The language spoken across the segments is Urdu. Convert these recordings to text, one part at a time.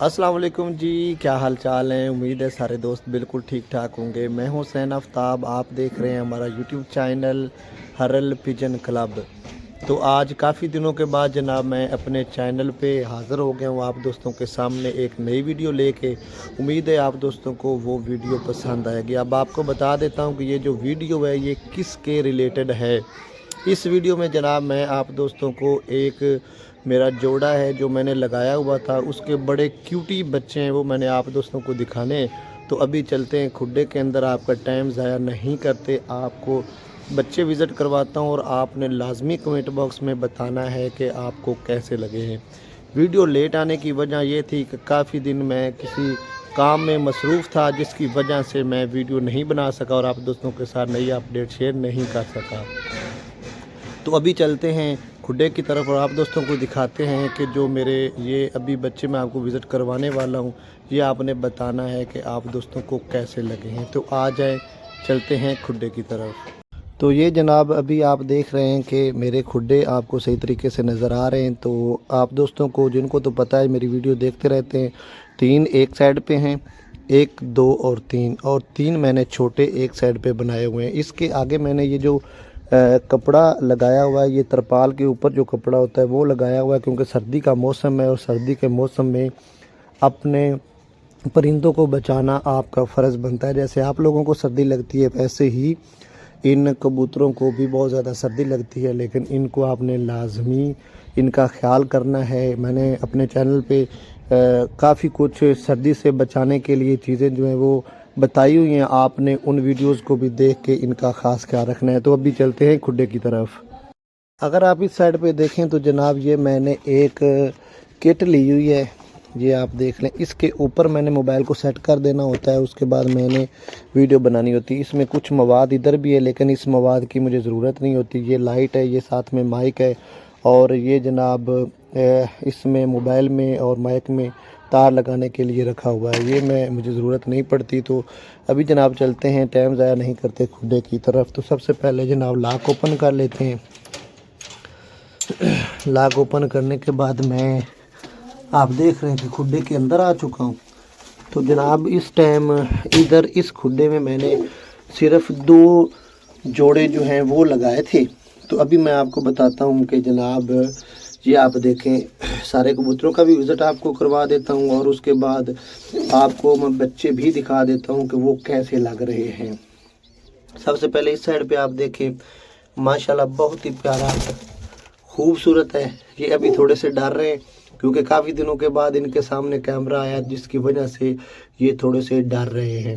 السلام علیکم جی کیا حال چال ہیں؟ امید ہے سارے دوست بالکل ٹھیک ٹھاک ہوں گے۔ میں ہوں حسین آفتاب، آپ دیکھ رہے ہیں ہمارا یوٹیوب چینل ہرل پجن کلب۔ تو آج کافی دنوں کے بعد جناب میں اپنے چینل پہ حاضر ہو گیا ہوں آپ دوستوں کے سامنے ایک نئی ویڈیو لے کے۔ امید ہے آپ دوستوں کو وہ ویڈیو پسند آئے گی۔ اب آپ کو بتا دیتا ہوں کہ یہ جو ویڈیو ہے یہ کس کے ریلیٹڈ ہے۔ اس ویڈیو میں جناب میں آپ دوستوں کو ایک میرا جوڑا ہے جو میں نے لگایا ہوا تھا، اس کے بڑے کیوٹی بچے ہیں، وہ میں نے آپ دوستوں کو دکھانے۔ تو ابھی چلتے ہیں کھڈے کے اندر، آپ کا ٹائم ضائع نہیں کرتے۔ آپ کو بچے وزٹ کرواتا ہوں اور آپ نے لازمی کمنٹ باکس میں بتانا ہے کہ آپ کو کیسے لگے ہیں۔ ویڈیو لیٹ آنے کی وجہ یہ تھی کہ کافی دن میں کسی کام میں مصروف تھا، جس کی وجہ سے میں ویڈیو نہیں بنا سکا اور آپ دوستوں کے ساتھ نئی اپڈیٹ شیئر نہیں کر سکا۔ تو ابھی چلتے ہیں کھڈے کی طرف اور آپ دوستوں کو دکھاتے ہیں کہ جو میرے یہ ابھی بچے میں آپ کو وزٹ کروانے والا ہوں، یہ آپ نے بتانا ہے کہ آپ دوستوں کو کیسے لگے ہیں۔ تو آ جائیں، چلتے ہیں کھڈے کی طرف۔ تو یہ جناب ابھی آپ دیکھ رہے ہیں کہ میرے کھڈے آپ کو صحیح طریقے سے نظر آ رہے ہیں۔ تو آپ دوستوں کو، جن کو تو پتہ ہے، میری ویڈیو دیکھتے رہتے ہیں، تین ایک سائڈ پہ ہیں، ایک، دو اور تین۔ اور تین میں نے چھوٹے ایک سائڈ پہ بنائے ہوئے ہیں۔ اس کے آگے میں نے یہ جو کپڑا لگایا ہوا ہے، یہ ترپال کے اوپر جو کپڑا ہوتا ہے وہ لگایا ہوا ہے، کیونکہ سردی کا موسم ہے اور سردی کے موسم میں اپنے پرندوں کو بچانا آپ کا فرض بنتا ہے۔ جیسے آپ لوگوں کو سردی لگتی ہے، ویسے ہی ان کبوتروں کو بھی بہت زیادہ سردی لگتی ہے، لیکن ان کو آپ نے لازمی ان کا خیال کرنا ہے۔ میں نے اپنے چینل پہ کافی کچھ سردی سے بچانے کے لیے چیزیں جو ہیں وہ بتائی ہوئی ہیں، آپ نے ان ویڈیوز کو بھی دیکھ کے ان کا خاص خیال رکھنا ہے۔ تو اب بھی چلتے ہیں کھڈے کی طرف۔ اگر آپ اس سائڈ پہ دیکھیں تو جناب یہ میں نے ایک کٹ لی ہوئی ہے۔ یہ آپ دیکھ لیں۔ اس کے اوپر میں نے موبائل کو سیٹ کر دینا ہوتا ہے۔ اس کے بعد میں نے ویڈیو بنانی ہوتی۔ ہے اس میں کچھ مواد ادھر بھی ہے، لیکن اس مواد کی مجھے ضرورت نہیں ہوتی۔ یہ لائٹ ہے، یہ ساتھ میں مائک ہے۔ اور یہ جناب اس میں موبائل میں اور مائک میں تار لگانے کے لیے رکھا ہوا ہے۔ یہ میں، مجھے ضرورت نہیں پڑتی تو ابھی جناب چلتے ہیں، ٹائم ضائع نہیں کرتے کھڈے کی طرف۔ تو سب سے پہلے جناب لاک اوپن کر لیتے ہیں۔ لاک اوپن کرنے کے بعد میں آپ دیکھ رہے ہیں کہ کھڈے کے اندر آ چکا ہوں۔ تو جناب، اس ٹائم ادھر اس کھڈے میں میں نے صرف دو جوڑے جو ہیں وہ لگائے تھے۔ تو ابھی میں آپ کو بتاتا ہوں کہ جناب، یہ آپ دیکھیں، سارے کبوتروں کا بھی وزٹ آپ کو کروا دیتا ہوں اور اس کے بعد آپ کو میں بچے بھی دکھا دیتا ہوں کہ وہ کیسے لگ رہے ہیں۔ سب سے پہلے اس سائڈ پہ آپ دیکھیں، ماشاءاللہ بہت ہی پیارا خوبصورت ہے۔ یہ ابھی تھوڑے سے ڈر رہے ہیں۔ کیونکہ کافی دنوں کے بعد ان کے سامنے کیمرہ آیا جس کی وجہ سے یہ تھوڑے سے ڈر رہے ہیں۔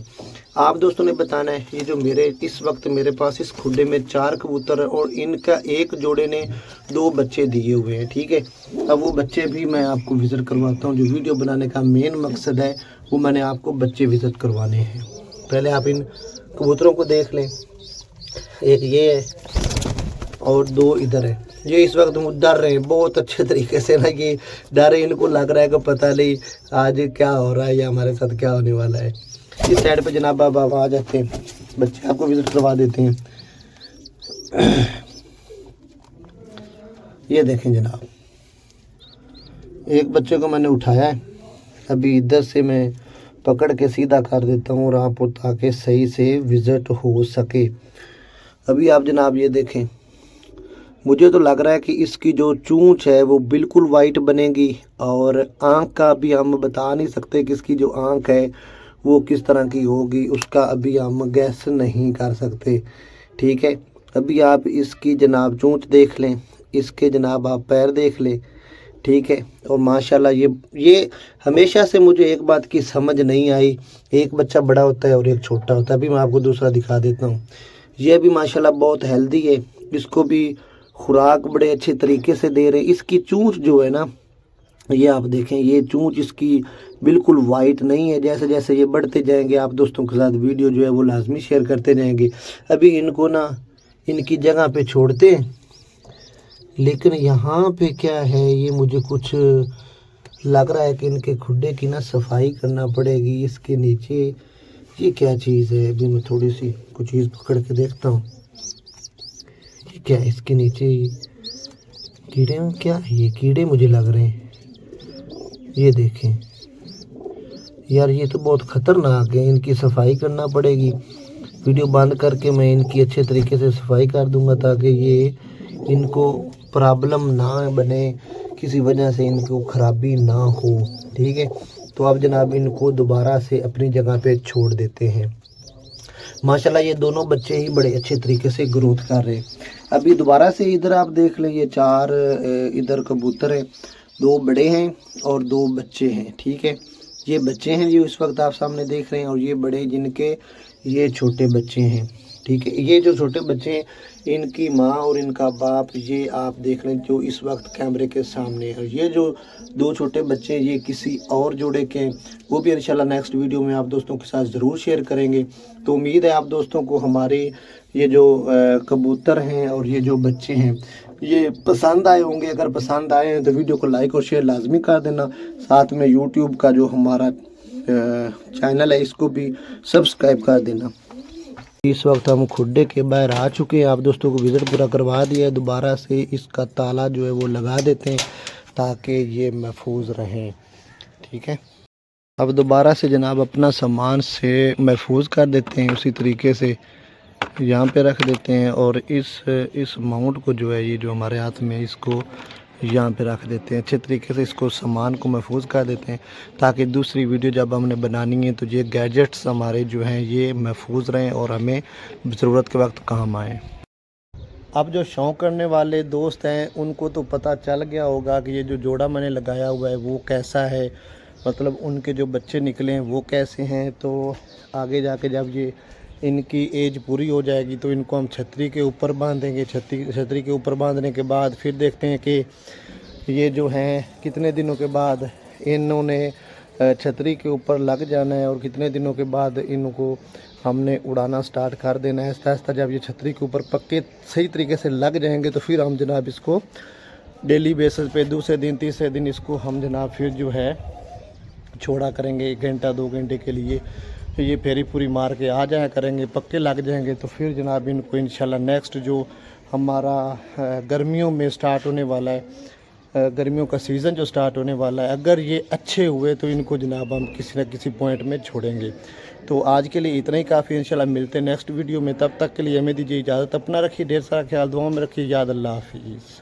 آپ دوستوں نے بتانا ہے یہ جو میرے اس وقت میرے پاس اس کھڈے میں چار کبوتر ہیں اور ان کا ایک جوڑے نے دو بچے دیے ہوئے ہیں، ٹھیک ہے؟ اب وہ بچے بھی میں آپ کو وزٹ کرواتا ہوں۔ جو ویڈیو بنانے کا مین مقصد ہے، وہ میں نے آپ کو بچے وزٹ کروانے ہیں۔ پہلے آپ ان کبوتروں کو دیکھ لیں۔ ایک یہ ہے اور دو ادھر ہے جو اس وقت ڈر رہے ہیں، بہت اچھے طریقے سے نا کہ ڈر ان کو لگ رہا ہے کہ پتہ نہیں آج کیا ہو رہا ہے یا ہمارے ساتھ کیا ہونے والا ہے۔ اس سائڈ پہ جناب بابا آ جاتے ہیں، بچے آپ کو وزٹ کروا دیتے ہیں۔ یہ دیکھیں جناب، ایک بچے کو میں نے اٹھایا ہے۔ ابھی ادھر سے میں پکڑ کے سیدھا کر دیتا ہوں آپ پر تاکہ صحیح سے وزٹ ہو سکے۔ ابھی آپ جناب یہ دیکھیں۔ مجھے تو لگ رہا ہے کہ اس کی جو چونچ ہے وہ بالکل وائٹ بنے گی اور آنکھ کا بھی ہم بتا نہیں سکتے کہ اس کی جو آنکھ ہے وہ کس طرح کی ہوگی، اس کا ابھی ہم گیس نہیں کر سکتے۔ ٹھیک ہے، ابھی آپ اس کی جناب چونچ دیکھ لیں۔ اس کے جناب آپ پیر دیکھ لیں۔ ٹھیک ہے، اور ماشاءاللہ یہ یہ ہمیشہ سے مجھے ایک بات کی سمجھ نہیں آئی۔ ایک بچہ بڑا ہوتا ہے اور ایک چھوٹا ہوتا ہے۔ ابھی میں آپ کو دوسرا دکھا دیتا ہوں۔ یہ بھی ماشاءاللہ بہت ہیلدی ہے۔ اس کو بھی خوراک بڑے اچھے طریقے سے دے رہے اس کی چونچ جو ہے نا، یہ آپ دیکھیں، یہ چونچ اس کی بالکل وائٹ نہیں ہے۔ جیسے جیسے یہ بڑھتے جائیں گے، آپ دوستوں کے ساتھ ویڈیو جو ہے وہ لازمی شیئر کرتے جائیں گے۔ ابھی ان کو نا ان کی جگہ پہ چھوڑتے لیکن یہاں پہ کیا ہے، یہ مجھے کچھ لگ رہا ہے کہ ان کے کھڈے کی نا صفائی کرنا پڑے گی۔ اس کے نیچے یہ کیا چیز ہے؟ ابھی میں تھوڑی سی کچھ چیز پکڑ کے دیکھتا ہوں۔ کیا اس کے نیچے کیڑے ہوں کیا یہ کیڑے مجھے لگ رہے ہیں؟ یہ دیکھیں۔ یار یہ تو بہت خطرناک ہیں ان کی صفائی کرنا پڑے گی۔ ویڈیو بند کر کے میں ان کی اچھے طریقے سے صفائی کر دوں گا تاکہ یہ ان کو پرابلم نہ بنے، کسی وجہ سے ان کو خرابی نہ ہو، ٹھیک ہے؟ تو آپ جناب ان کو دوبارہ سے اپنی جگہ پہ چھوڑ دیتے ہیں۔ ماشاءاللہ یہ دونوں بچے ہی بڑے اچھے طریقے سے گروتھ کر رہے ابھی دوبارہ سے ادھر آپ دیکھ لیں، یہ چار ادھر کبوتر ہیں۔ دو بڑے ہیں اور دو بچے ہیں، ٹھیک ہے؟ یہ بچے ہیں جو اس وقت آپ سامنے دیکھ رہے ہیں اور یہ بڑے جن کے یہ چھوٹے بچے ہیں، ٹھیک ہے؟ یہ جو چھوٹے بچے ہیں، ان کی ماں اور ان کا باپ، یہ آپ دیکھ لیں جو اس وقت کیمرے کے سامنے ہیں۔ اور یہ جو دو چھوٹے بچے ہیں، یہ کسی اور جوڑے کے ہیں۔ وہ بھی انشاءاللہ نیکسٹ ویڈیو میں آپ دوستوں کے ساتھ ضرور شیئر کریں گے۔ تو امید ہے آپ دوستوں کو ہمارے یہ جو کبوتر ہیں اور یہ جو بچے ہیں یہ پسند آئے ہوں گے، اگر پسند آئے ہیں تو ویڈیو کو لائک اور شیئر لازمی کر دینا۔ ساتھ میں یوٹیوب کا جو ہمارا چینل ہے، اس کو بھی سبسکرائب کر دینا۔ اس وقت ہم کھڈے کے باہر آ چکے ہیں۔ آپ دوستوں کو وزٹ پورا کروا دیا ہے۔ دوبارہ سے اس کا تالا جو ہے وہ لگا دیتے ہیں تاکہ یہ محفوظ رہیں۔ ٹھیک ہے؟ اب دوبارہ سے جناب اپنا سامان سے محفوظ کر دیتے ہیں۔ اسی طریقے سے یہاں پہ رکھ دیتے ہیں اور اس اس ماؤنٹ کو جو ہے یہ جو ہمارے ہاتھ میں اس کو یہاں پہ رکھ دیتے ہیں، اچھے طریقے سے اس کو سامان کو محفوظ کر دیتے ہیں تاکہ دوسری ویڈیو جب ہم نے بنانی ہے تو یہ گیجٹس ہمارے جو ہیں یہ محفوظ رہیں اور ہمیں ضرورت کے وقت کام آئیں۔ اب جو شوق کرنے والے دوست ہیں، ان کو تو پتہ چل گیا ہوگا کہ یہ جو جوڑا میں نے لگایا ہوا ہے وہ کیسا ہے۔ مطلب ان کے جو بچے نکلے ہیں وہ کیسے ہیں؟ تو آگے جا کے جب یہ ان کی ایج پوری ہو جائے گی تو ان کو ہم چھتری کے اوپر باندھیں گے چھتری چھتری کے اوپر باندھنے کے بعد پھر دیکھتے ہیں کہ یہ جو ہیں کتنے دنوں کے بعد انہوں نے چھتری کے اوپر لگ جانا ہے اور کتنے دنوں کے بعد ان کو ہم نے اڑانا سٹارٹ کر دینا ہے آہستہ آہستہ جب یہ چھتری کے اوپر پکے صحیح طریقے سے لگ جائیں گے تو پھر ہم جناب اس کو ڈیلی بیسس پہ دوسرے دن تیسرے دن اس کو ہم جناب پھر جو ہے چھوڑا کریں گے ایک گھنٹہ دو گھنٹے کے لیے یہ پھیری پوری مار کے آ جایا کریں گے، پکے لگ جائیں گے۔ تو پھر جناب ان کو انشاءاللہ نیکسٹ جو ہمارا گرمیوں میں سٹارٹ ہونے والا ہے گرمیوں کا سیزن جو سٹارٹ ہونے والا ہے، اگر یہ اچھے ہوئے تو ان کو جناب ہم کسی نہ کسی پوائنٹ میں چھوڑیں گے۔ تو آج کے لیے اتنا ہی، کافی انشاءاللہ ملتے ہیں نیکسٹ ویڈیو میں۔ تب تک کے لیے ہمیں دیجیے اجازت، اپنا رکھیے، ڈھیر سارا خیال، دعاؤں میں رکھیے، یاد اللہ حافظ۔